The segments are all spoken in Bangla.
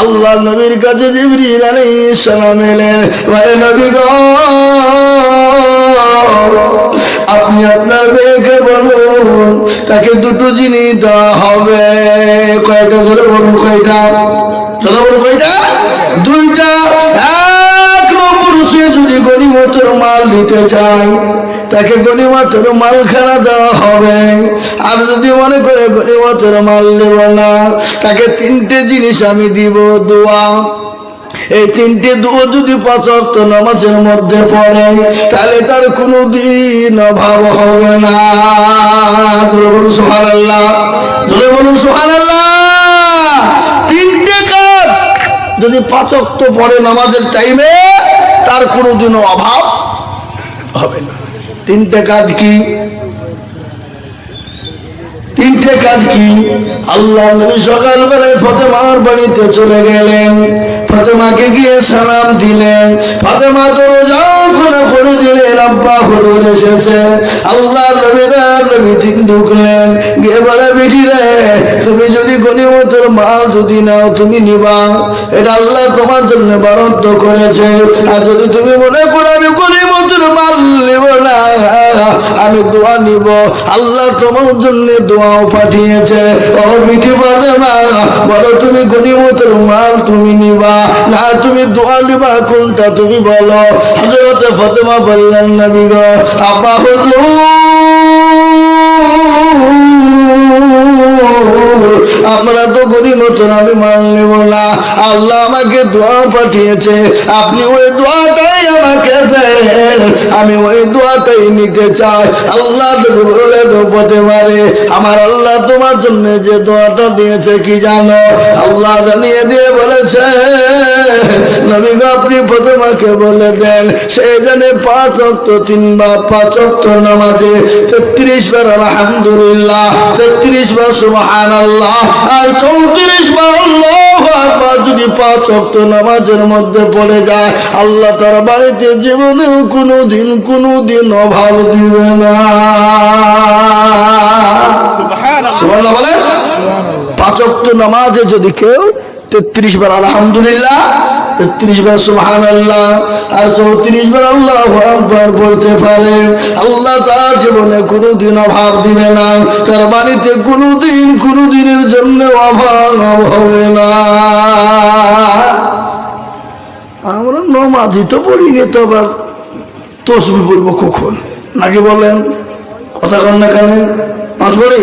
আল্লাহ নবীর কাছে জিবরিল আলাইহিস সালাম এলেন বলে নবী গো, আপনি আপনার মেয়েকে বলুন, তাকে দুটো জিনিস দেওয়া হবে। কয়টা? ধরে বলুন কয়টা? চলো বলুন কয়টা? দুইটা। এক নম্বর সে যদি গণিমতের মাল দিতে চায় তাকে গণিমতের মালখানা দেওয়া হবে। আর যদি মনে করে গণিমতের মাল নেব না, তাকে তিনটে জিনিস আমি দিব, দোয়া। এই তিনটে দুয়ো যদি পাঁচক্ত নামাজের মধ্যে পড়ে, তাহলে তার কোনো দিন অভাব হবে না। জোরে বলুন সোহান আল্লাহ ধরে বলুন সোহান আল্লাহ তিনটে কাজ যদি পাঁচক্ত পড়ে নামাজের টাইমে তার কোনো দিনও অভাব হবে না। তিনটে কাজ কি? তিনটে কাজ কি? আল্লাহ নবী সকালবেলায় ফতেমার বাড়িতে চলে গেলেন। ফতেমাকে গিয়ে সালাম দিলেন। ফতেমা তো যখন করে দিলেন আব্বা হুজুর এসেছে। আল্লাহ নবীরা নবী তিন ঢুকলেন। গিয়ে বলে, বেটি রে, তুমি যদি গণিমতের মাল যদি নাও, তুমি নিবা। এটা আল্লাহ তোমার জন্য বরাদ্দ করেছে। আর যদি তুমি মনে করো, আমি মাল নেব না আমি দোয়া নিব। আল্লাহ তোমার জন্য দোয়াও পাঠিয়েছে। ও বিটি ফাতেমা, বলো তুমি গনিমতের মাল তুমি নিবা, না তুমি দোয়া নিবা, কোনটা তুমি বলো? হজরতে ফাতেমা বললেন, নবী গো আব্বা হুজুর, আমরা তো গরিব আমি মাল নেব না। আল্লাহ আমাকে দোয়া পাঠিয়েছে। আপনি ওই দোয়াটাই আমি ওই দোয়াটাই নিতে চাই। আল্লাহ পারে আমার আল্লাহ তোমার জন্য যে দোয়াটা দিয়েছে, কি জানো? আল্লাহ জানিয়ে দিয়ে বলেছে, নবী আপনি বলে দেন, সে জানে পাঁচ পাঁচ নামাজে তেত্রিশ বার আলহামদুলিল্লাহ, তেত্রিশ বার সুবহান আল্লাহ আর চৌত্রিশ বার আল্লাহু আকবার যদি পাঁচ অক্ত নামাজের মধ্যে পড়ে যায় আল্লাহ তার বাড়িতে জীবনে কোনো দিন কোনো দিন অভাব দিবে না। বলেন পাঁচ অক্ত নামাজে যদি কেউ তেত্রিশ বার আলহামদুলিল্লাহ, তেত্রিশ বার সুবহান আল্লাহ আর চৌত্রিশ বার আল্লাহ আকবার বলতে পারে, আল্লাহ তার জীবনে কোনোদিন অভাব দিবে না, তার বাড়িতে কোনোদিন কোনো দিনের জন্য অভাব হবে না। আমরা নমাজি তো পড়িনি তো আবার তসবি পড়ব কখন? নাকি বলেন? কথা কন না কেন? মাছ পড়ি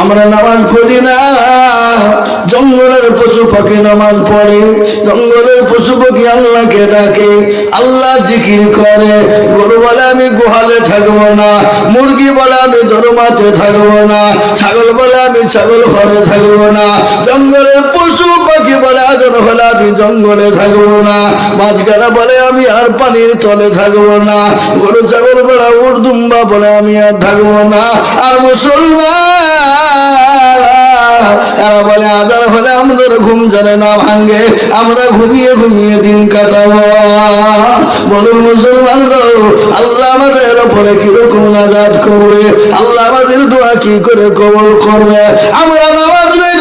আমরা নামাজ পড়ি না। জঙ্গলের পশু পাখি নামাজ পড়ে। জঙ্গলের পশু পাখি আল্লাহকে ডাকে, আল্লাহ জিকির করে। গরু বলে আমি গোহালে থাকব না মুরগি বলে আমি দরমাতে থাকব না ছাগল বলে আমি ছাগল ঘরে থাকব না। জঙ্গলের পশু পাখি বলে আজর হলে আমি জঙ্গলে থাকব না। মাঝখানা বলে, আমি আর পানির তলে থাকব না। গরু ছাগল বলে, উর্দুম্বা বলে, আমি আর থাকব না। আর মুসলমান এরা বলে আজার হলে আমাদের ঘুম জানে না, ভাঙ্গে। আমরা ঘুমিয়ে ঘুমিয়ে দিন কাটাবো। বলুন মুসলমান আল্লাহ আমাদের ওপরে কীরকম আজাদ করবে? আল্লাহ আমাদের দোয়া কি করে কবল করবে? আমরা নামাজ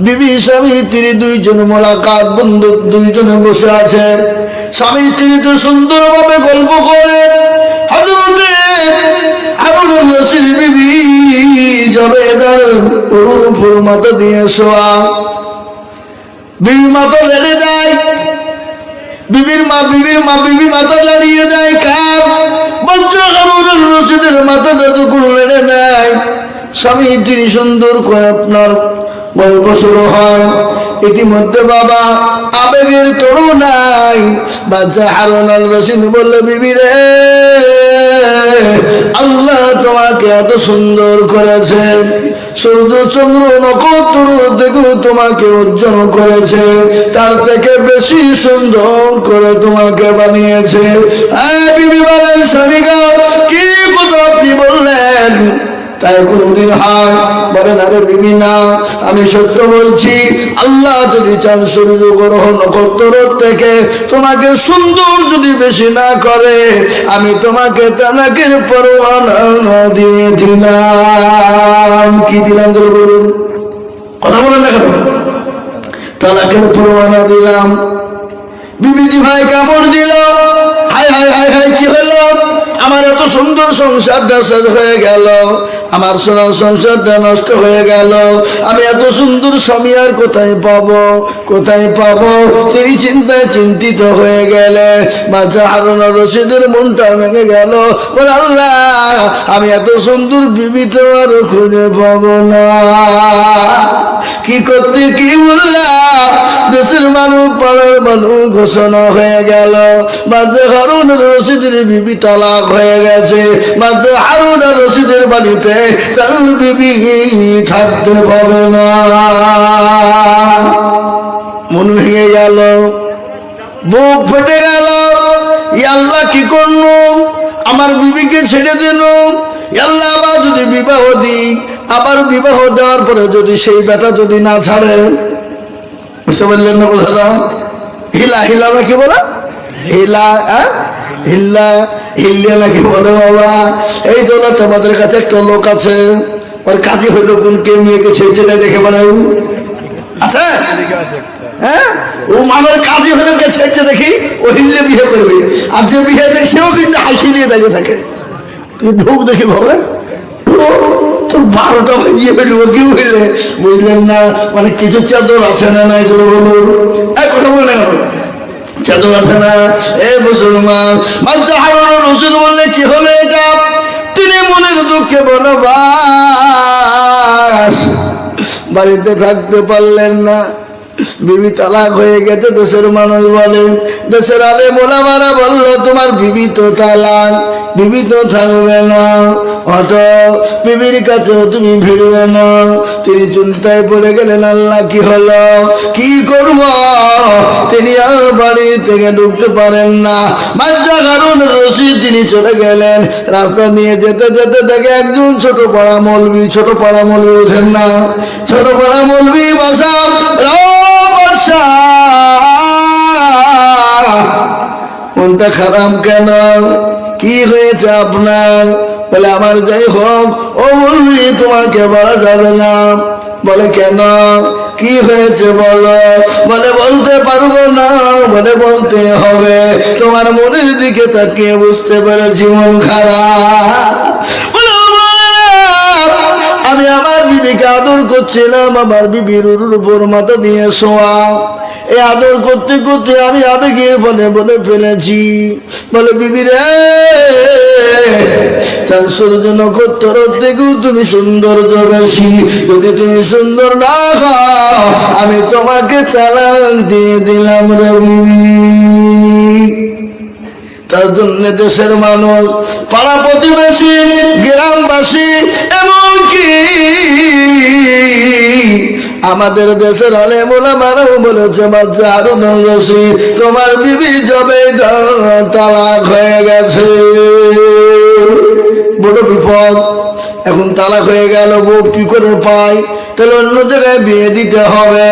বিবি স্বামী, তিনি দুইজন মোলাকাত বন্ধু, দুইজনে বসে আছে। স্বামী স্ত্রী তো সুন্দরভাবে গল্প করে। হজরতে রশিদ বিবি যাবে তার উরুর উপর মাথা দিয়ে শোয়া। বিবি মাথা লেড়ে যায়। বিবির মা বিবির মা বিবি মাথা দেয় কার বাচ্চা কারুর রশিদের মাথাটা লেড়ে দেয় স্বামী, তিনি সুন্দর করে আপনার গল্প শুরু হয় ইতিমধ্যে বাবা আবেগের তরু নাই বাচ্চা হারুন আল রশিদ বলল, বিবি রে, আল্লাহ তোমাকে এত সুন্দর করেছে। সূর্য, চন্দ্র, নক্ষত্র দেখো তোমাকে উজ্জ্বল করেছে। তার থেকে বেশি সুন্দর করে তোমাকে বানিয়েছে। বিবি বলেন স্বামীগা কি তাই কোনদিন হয় বলেন আরে বিবি, না। আমি সত্য বলছি, আল্লাহ যদি চান সূর্য গ্রহ নক্ষত্র থেকে তোমাকে সুন্দর যদি বেশি না করে, আমি তোমাকে তালাকের পরোয়ানা দিয়ে দিলাম। কি দিলাম ধরে বলুন? কথা বলেন না কেন? তালাকের পরোয়ানা দিলাম। বিবিজি ভাই কামড় দিল। হাই হাই হাই হাই কি হলো? আমার এত সুন্দর সংসারটা শেষ হয়ে গেল। আমার সোনার সংসারটা নষ্ট হয়ে গেল। আমি এত সুন্দর স্বামী আর কোথায় পাব? কোথায় পাবো? সেই চিন্তায় চিন্তিত হয়ে গেলে মাঝে হারুন রশিদের মনটা ভেঙে গেল। আল্লাহ, আমি এত সুন্দর বিবি তো আর খুঁজে পাবো না। কি করতে কি বললাম দেশের মানুষ, পাড়ার মানুষ ঘোষণা হয়ে গেল। মাঝে হারুন রশিদের বিবি তালাক হয়ে গেছে। মাঝে হারুন রশিদের বাড়িতে তার বিবি থাকতে পাবে না। মন ভেঙে গেল, বুক ফেটে গেল ই আল্লাহ কি করল আমার বিবিকে ছেড়ে দিল আল্লাহ আবার যদি বিবাহ দিই, আবার বিবাহ দেওয়ার পরে যদি সেই বেটা যদি না ছাড়ে। বুঝতে পারলেন না কথাটা? হিলা হিলা নাকি বলা? হিলা হ্যাঁ হিল্লা হিল্লিয়া নাকি বলে বাবা? এই না তোমাদের কাছে একটা লোক আছে। ওর কাজই হইল কোন কে দেখে নিয়ে দাঁড়িয়ে থাকে। দেখি ও, তোর বারোটা বাজিয়ে ফেলব কি বুঝলে? বুঝলেন না মানে কিছু চাদর আছে না না এগুলো বলুন কথা বলে না চাদর আছে না? এ মুসলমান মাঝে হারুন রসুল বললে কি হলো এটা? তিনি মনের দুঃখে বনবাস। বাড়িতে থাকতে পারলেন না। বিবি তালাক হয়ে গেছে, দেশের মানুষ বলে। দেশের আলে মোলামারা বলল, তোমার বিবি তো তালাক। বিবি তো থাকবে না। হট বিবির কাছেও তুমি ভিড়বে না। তিনি চিন্তায় পড়ে গেলেন, আল্লাহ কি হলো? কি করব? তিনি আর বাড়ি থেকে ঢুকতে পারেন না। বাচ্চা কারণ রশি তিনি চলে গেলেন। রাস্তা নিয়ে যেতে যেতে দেখে একজন ছোট পাড়া মলবি, ছোট পাড়া মলবি বুঝেন না। ছোট পাড়া মলবি বাসা মনটা খারাপ কেন? কি হয়েছে আপনার? বলে, আমার যাই হোক, ও বলবি, তোমাকে বলা যাবে না। বলে, কেন? কি হয়েছে বলো? বলে, বলতে পারব না। বলে, বলতে হবে। তোমার মনের দিকে তাকিয়ে বুঝতে পেরেছি, মন খারাপ। আমি আমার বিবিকে আদর করছিলাম, আমার বিবির উপর মাথা দিয়ে শোয়া। এ আদর করতে করতে আমি আবেগের বলে বলে ফেলেছি। বলে, বিবি রে তার নক্ষত্র থেকেও তুমি সৌন্দর্য বেশি। যদি তুমি সুন্দর না হও আমি তোমাকে তালাক দিয়ে দিলাম রে বিবি। তার জন্য দেশের মানুষ, পাড়া প্রতিবেশী, গ্রামবাসী, এমনকি আমাদের দেশের আলে মোলামারাও বলেছে, বাচ্চা আরও রসি তোমার বিবি জবে তালাক হয়ে গেছে। বড় বিপদ। এখন তালাক হয়ে গেল, বউ কি করে পায়? তাহলে অন্য জায়গায় বিয়ে দিতে হবে।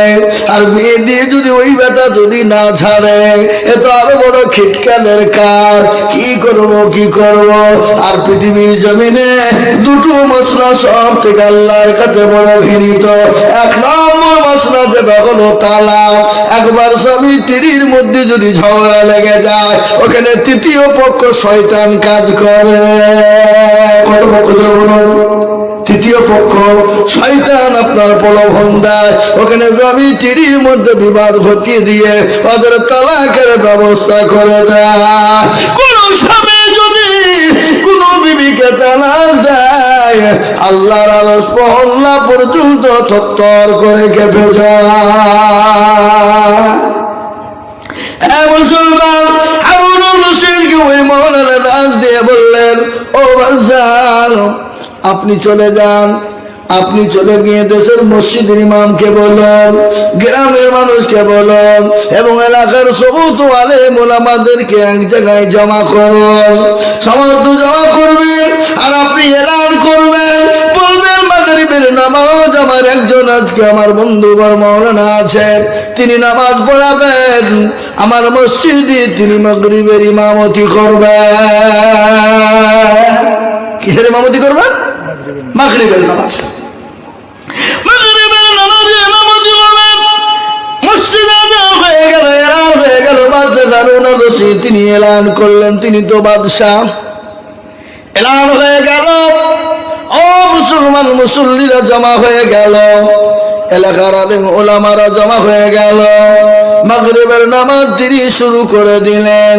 আর বিয়ে দিয়ে যদি ওই বেটা যদি না ছাড়ে, এ তো আরও বড় খিটকালের কাজ কি করব কি করব? আর পৃথিবীর জমিনে দুটো মশলা সব থেকে আল্লাহর কাছে বড় ঘৃণিত। এক নম্বর মশলা যেটা হলো তালা একবার স্বামী তিরির মধ্যে যদি ঝগড়া লেগে যায়, ওখানে তৃতীয় পক্ষ শয়তান কাজ করে। কত পক্ষ বলুন? তৃতীয় পক্ষ, শয়তান আপনার প্রলোভন দেয়। ওখানে জমি চিড়ির মধ্যে বিবাদ ঘটিয়ে দিয়ে ওদের তালাকের ব্যবস্থা করে দেয়। কোন স্বামী যদি বিবিকে তালাক দেয়, আল্লাহর আলস মহল্লা পর্যন্ত থর করে কেঁপে যায়। মুসলমান হারুন ওই দিয়ে বললেন, ও বাদশাহ আপনি চলে যান, আপনি চলে গিয়ে দেশের মসজিদের ইমামকে বলুন, গ্রামের মানুষকে বলুন, এবং এলাকার সমস্ত আলে মোলামাদেরকে এক জায়গায় জমা করুন। সমস্ত জমা করবেন আর আপনি এলান করবেন। বলবেন, মাগরিবের নামাজ আমার একজন, আজকে আমার বন্ধু বর মৌলানা আছেন তিনি নামাজ পড়াবেন। আমার মসজিদে তিনি মাগরিবের ইমামতি করবেন। কিসের ইমামতি করবেন? মাগরিবের নামাজ। এলান হয়ে গেল, বাদশাহ দারুণ রশিদ তিনি এলান করলেন, তিনি তো বাদশাহ। হয়ে গেল মুসলমান, মুসল্লিরা জমা হয়ে গেল, এলাকার আলেম, ওলামারা জমা হয়ে গেল। মাগরিবের নামাজ তিনি শুরু করে দিলেন।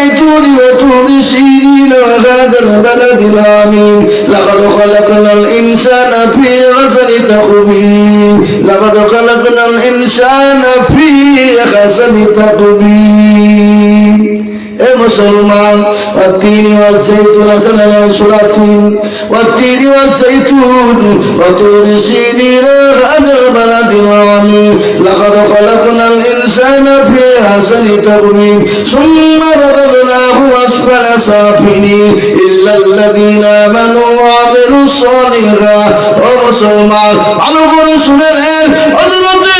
الزيتون وطور سينين وهذا البلد الآمين. لقد خلقنا الإنسان في غسل تقبيل لقد خلقنا الإنسان في غسل تقبيل اے مسلمان والتین والزیتون حسن علیہ سلاتین والتین والزیتون وطور سینین هذا البلد الآمين. لقد خلقنا الإنسان في أحسن تقويم ثم رددناه أسفل سافلين إلا الذين آمنوا وعملوا الصالحات ومسلمان ভালো করে শুনেলেন অজগতে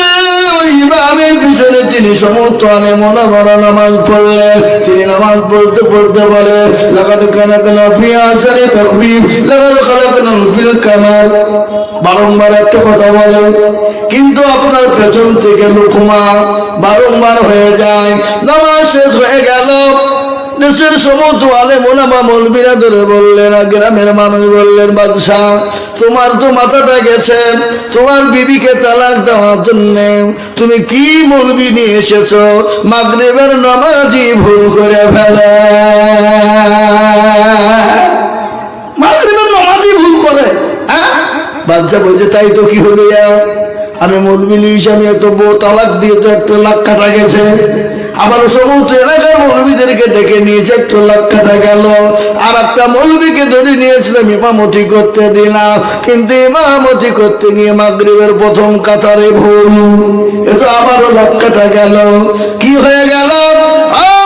ওই ইমামের পিছনে তিনি সমস্ত আলেমনা বড় নামাজ পড়লেন তিনি নামাজ পড়তে পড়তে বলে লাগাদ খালাকনা ফি আসানি তাকবীর লাগাদ খালাকনা ফিল কামার বারংবার একটা কথা বলে কিন্তু আপনার পেছন থেকে লুকুমা বারংবার হয়ে যায়। নামাজ শেষ হয়ে গেল। দেশের সমস্ত আলে মোলামা মলবিরা ধরে বললেন গ্রামের মানুষ বললেন, বাদশাহ, তোমার তো মাথাটা গেছে। তোমার বিবিকে তালাক দেওয়ার জন্য তুমি কি মলবি নিয়ে এসেছ? মাগরিবের নামাজি ভুল করে ফেলে। মাগরিবের নামাজি ভুল করে হ্যাঁ? বাচ্চা বলছে, তাই তো কি হলো? আমি মৌলবি হিসাবে এত বউ তালাক দিয়ে তো একটা লাখ কাটা গেছে। আবার সমস্ত এলাকার মৌলবীদেরকে ডেকে নিয়েছে একটা লাখ কাটা গেল। আর একটা মৌলবীকে ধরে নিয়েছিলাম, ইমামতি করতে দিলাম। কিন্তু ইমামতি করতে গিয়ে মাগরিবের প্রথম কাতারে ভুল। এ তো আবারও লাখ কাটা গেল। কি হয়ে গেল?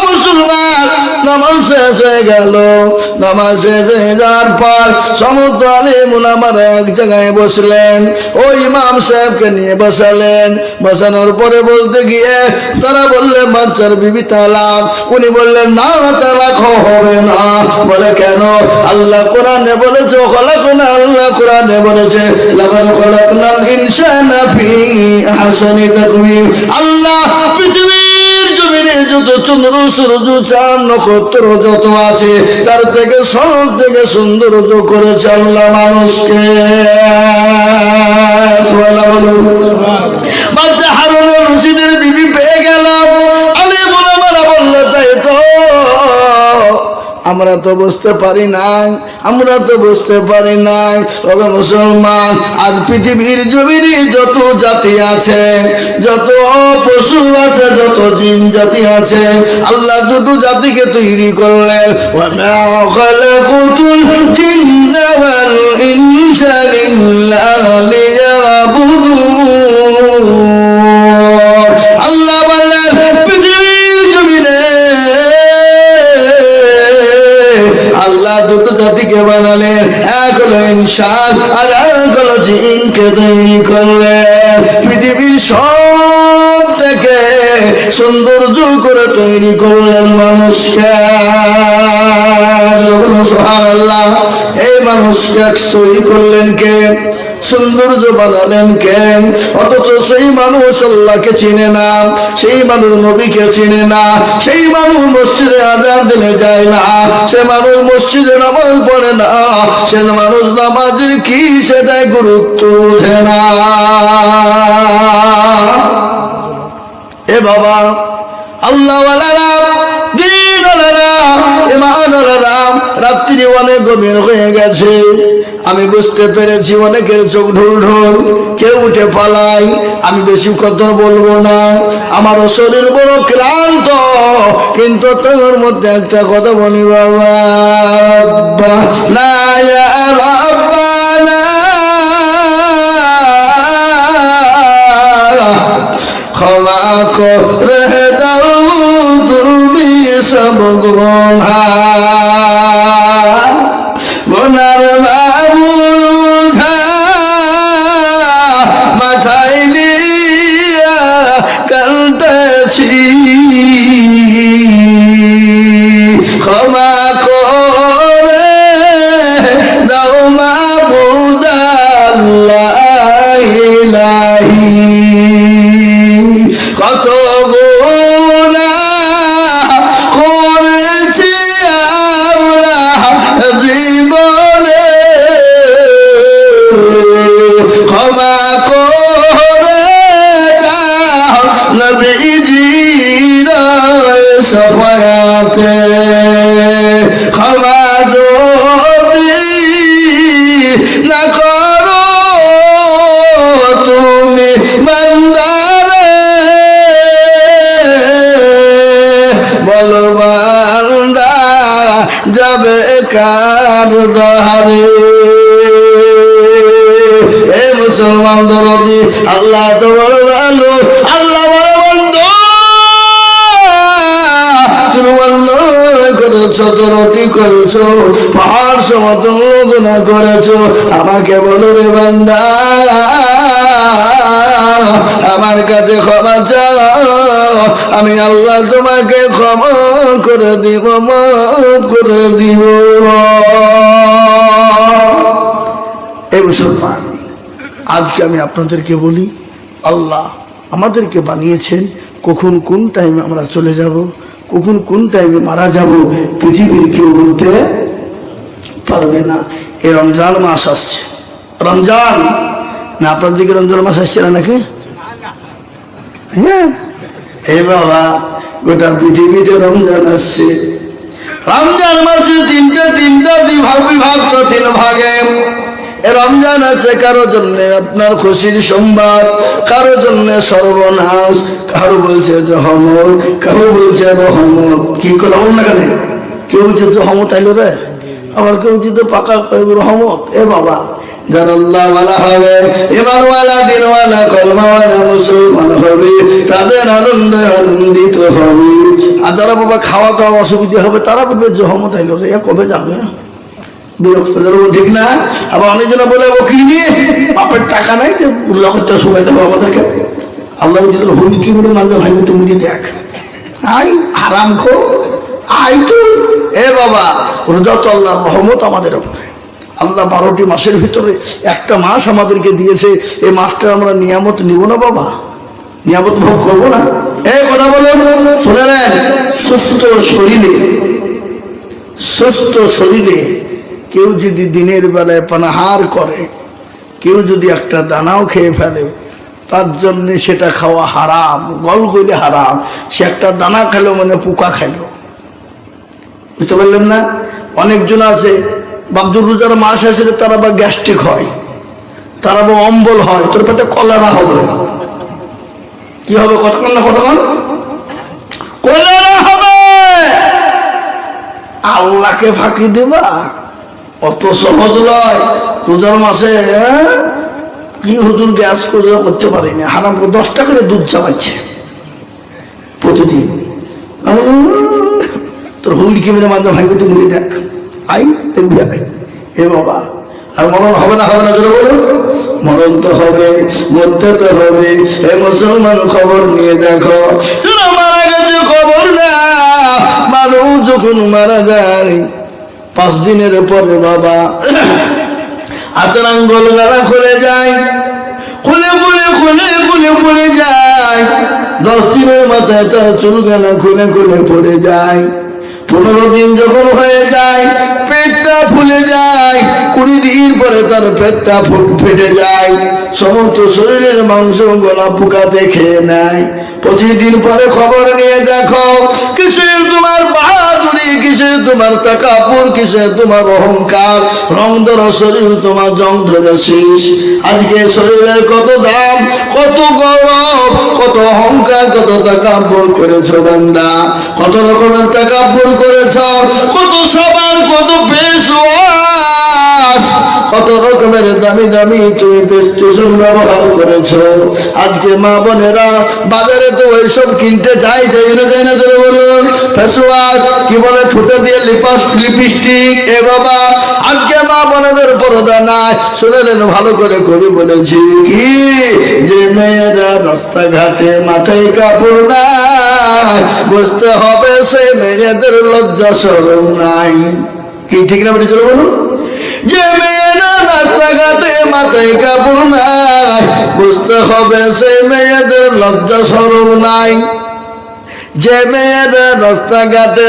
মুসলমান, নামাজ শেষ হয়ে গেল। নামাজ পর সমস্ত আলিম উলামারা এক জায়গায় বসলেন। ওই ইমাম সাহেবকে নিয়ে বসালেন। বসানোর পরে বলতে গিয়ে তারা বললেন, বাচ্চার বিবি তালাক। উনি বললেন, না, তালাক হবে না। বলে, কেন? আল্লাহ কোরআনে বলেছে, খলাকুনা আল্লাহ কোরআনে বলেছে, লাকাদ খলাকনাল ইনসানা ফি আহসানি তাকওয়িম। আল্লাহ জমিনে যত চন্দ্র সূর্য চাঁদ নক্ষত্র যত আছে তার থেকে সব থেকে সৌন্দর্য করে আল্লাহ মানুষকে। বাচ্চা হারুন রশিদের বিবি পেয়ে গেলাম আলী মোলামারা বলল তাই তো আমরা তো বুঝতে পারি নাই, আমরা তো বুঝতে পারি নাই। ওগো মুসলমান, আজ পৃথিবীর জমিনে যত জাতি আছে, যত পশু আছে, যত জিন জাতি আছে, আল্লাহ দুটো জাতিকে তৈরি করলেন। ওয়া খালাকুতুল জিন্না ইনসা ইল্লা জাতিকে বানালেন এক হলো ইনসান আর এক হলো জিনকে তৈরি করলেন। পৃথিবীর সব থেকে সৌন্দর্য করে তৈরি করলেন মানুষকে। এই মানুষকে তৈরি করলেন কে? সৌন্দর্য বানালেন কে? অথচ সেই মানুষ আল্লাহকে চিনে না, সেই মানুষ নবীকে চিনে না, সেই মানুষ মসজিদে আজান দিলে যায় না, সে মানুষ মসজিদে নামাজ পড়ে না, সে মানুষ নামাজের কি সেটাই গুরুত্ব বোঝে না। এ বাবা রাত্রি অনেক গভীর হয়ে গেছে। আমি বুঝতে পেরেছি অনেকের চোখ ঢোল ঢোল কেউ উঠে পালাই আমি বেশি কথা বলব না। আমার শরীর বড় ক্লান্ত, কিন্তু তোর মধ্যে একটা কথা বলি, বাবা। না, ইয়া রাব্বানা ক্ষমা করে দাও। সব গোনা গোনার বাবুঝা মাথায় নিয়া কান্তাছি ক্ষমা করে দাও মাবুদাল্লাহি কত সফায়াতে ক্ষমা না করো তুমি বন্দারে। বলো বান্দা, যাবে কার দহারে? এ মুসলমান দরদি, আল্লাহ তো বড় আল্লাহ অন্যায় করেছ, পাহাড় সমতল গুণা করেছ। আমাকে বলো রে বান্দা, আমার কাছে ক্ষমা চাও। আমি আল্লাহ তোমাকে ক্ষমা করে দিব করে দিব। এই মুসলমান, আজকে আমি আপনাদেরকে বলি, আল্লাহ আমাদেরকে বানিয়েছেন, কখন কোন টাইমে আমরা চলে যাব, কখন কোন টাইমে মারা যাব, পৃথিবীর কেউ বলতে পারবে না। এ রমজান মাস আসছে। রমজান! না, আপনার দিকে রমজান মাস আসছে না নাকি? হ্যাঁ। এ বাবা, গোটা পৃথিবীতে রমজান আসছে। রমজান মাসে তিনটা তিনটা বিভাগ বিভক্ত তিন ভাগে। রমজান আছে কারও জন্য আপনার খুশির সংবাদ, কারও জন্য সর্বনাশ, কারও বলছে জহমত কারও বলছে রহমত। কি করে বল না কেন? কেউ বলছে জহমত আইলো রে। আবার কেউ বলছে পাকা রহমত। এ বাবা, যারা আনন্দিত হবে। আর যারা বাবা খাওয়া দাওয়া অসুবিধা হবে, তারা বলবে জহমত আইলো রে। কবে যাবে? বিরক্ত যেরকম ঠিক না? আবার অনেকজন বলে, ও কি নিয়ে বাপের টাকা নাই যে করতে সময় হবে আমাদেরকে? আল্লাহ বলছে, তোর হুলি কি বলে মানতে ভাই তুমি দেখ। আই, হারাম খো। আই তো। এ বাবা রোজা তো আল্লাহর রহমত আমাদের উপরে। আল্লাহ বারোটি মাসের ভিতরে একটা মাস আমাদেরকে দিয়েছে। এই মাসটা আমরা নিয়ামত নিব না বাবা? নিয়ামত ভোগ করব না? এই কথা বলুন শুনে নেন, সুস্থ শরীরে সুস্থ শরীরে কেউ যদি দিনের বেলায় পানাহার করে, কেউ যদি একটা দানাও খেয়ে ফেলে, তার জন্য সেটা খাওয়া হারাম, গল গলে হারাম। সে একটা দানা খেলো মানে পোকা খেলো। বুঝতে পারলেন না? অনেকজন আছে বাবজুর যারা মাস আসলে তারা বা গ্যাস্ট্রিক হয়, তারা বা অম্বল হয়, তোর পেটে কলেরা হবে। কি হবে কতক্ষণ না কতক্ষণ? কলেরা হবে! আল্লাহকে ফাঁকি দেবা। অত সহজ নয় রোজার মাসে হ্যাঁ? কি হুজুর গ্যাস করে করতে পারিনি। হারাম করে দশটা করে দুধ চালাচ্ছে প্রতিদিন। তোর হুইল কেমিনের মাধ্যমে ভাই তুই মুড়ি দেখ। আই দেখবি আই এ বাবা, আর মরণ হবে না হবে না যেন বলো মরণ তো হবে, মরতে তো হবে। এ মুসলমান খবর নিয়ে দেখো। মারা গেছে খবর না মানুষ যখন মারা যায় পাঁচ দিনের পরে বাবা হাতের আঙ্গুল গাড়া খুলে যায়, খুলে খুলে খুলে খুলে পড়ে যায়। দশ দিনের মাথায় তার চুল গানা খুলে খুলে পড়ে যায়। পনেরো দিন যখন হয়ে যায়, পেটটা ফুলে যায়, কুড়ি দিন পরে তার পেটটা ফুট ফেটে যায়। সমস্ত শরীরের মাংস গলা পোকাতে খেয়ে নেয়। পঁচিশ দিন পরে খবর নিয়ে দেখো, কিসের তোমার বাহাদুরি, কিসের তোমার তাকাপুর, কিসের তোমার অহংকার? রং ধরা শরীর তোমার জং ধরেছিস আজকে শরীরের কত দাম, কত গৌরব, কত অহংকার, কত তাকাব্বর করেছ বান্দা। কত রকমের তাকাব্বর করেছ, কত সবার কত পেশওয়াস কত রকমের দামি দামি তুমি স্টেশন ব্যবহার করেছ। আজকে মা বোনেরা বাজারে তো ওইসব কিনতে চাই চাই না চাই না ধরে বলুন। ফেসওয়াশ, কি বলে ঠোঁটে দিয়ে লিপাস, লিপস্টিক, এ বাবা। আজকে মা বোনেদের পরদা নাই। শুনেলেন, ভালো করে কবি বলেছি কি? যে মেয়েরা রাস্তাঘাটে মাথায় কাপড় নাই বুঝতে হবে সে মেয়েদের লজ্জা সরম নাই। কি, ঠিক না বেটে, চলো বলুন? যে রাস্তাঘাটে মাথায় কাপড় নাই। বুঝতে হবে মেয়েদের লজ্জা সরম নাই। যে মেয়েরা রাস্তাঘাটে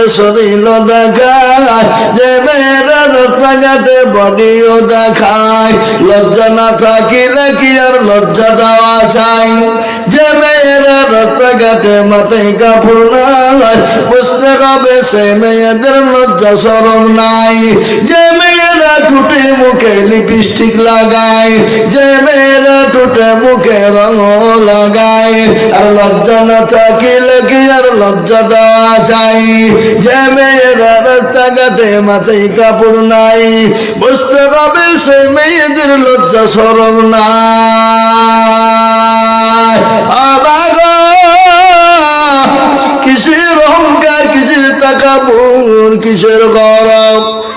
দেখায়। যে মেয়েরা রাস্তাঘাটে বডিও দেখায়। লজ্জা না থাকিলে কি আর লজ্জা দেওয়া চাই যে মেয়েরা রাস্তাঘাটে মাথায় কাপড় নাই। বুঝতে হবে সে মেয়েদের লজ্জা সরম নাই। যে ঠুটে মুখে লিপস্টিক লাগায় যে মেয়েরা ঠুটে মুখে রঙ লাগায় আর লজ্জা না থাকিলে কি আর লজ্জা দেওয়া চাই যে মেয়েরা রাস্তাঘাটে মাথায় কাপড় নাই, বুঝতে হবে সে মেয়েদের লজ্জা নাই। আবার কিসের অহংকার, কিসের তাকাবুর, কিসের গৌরব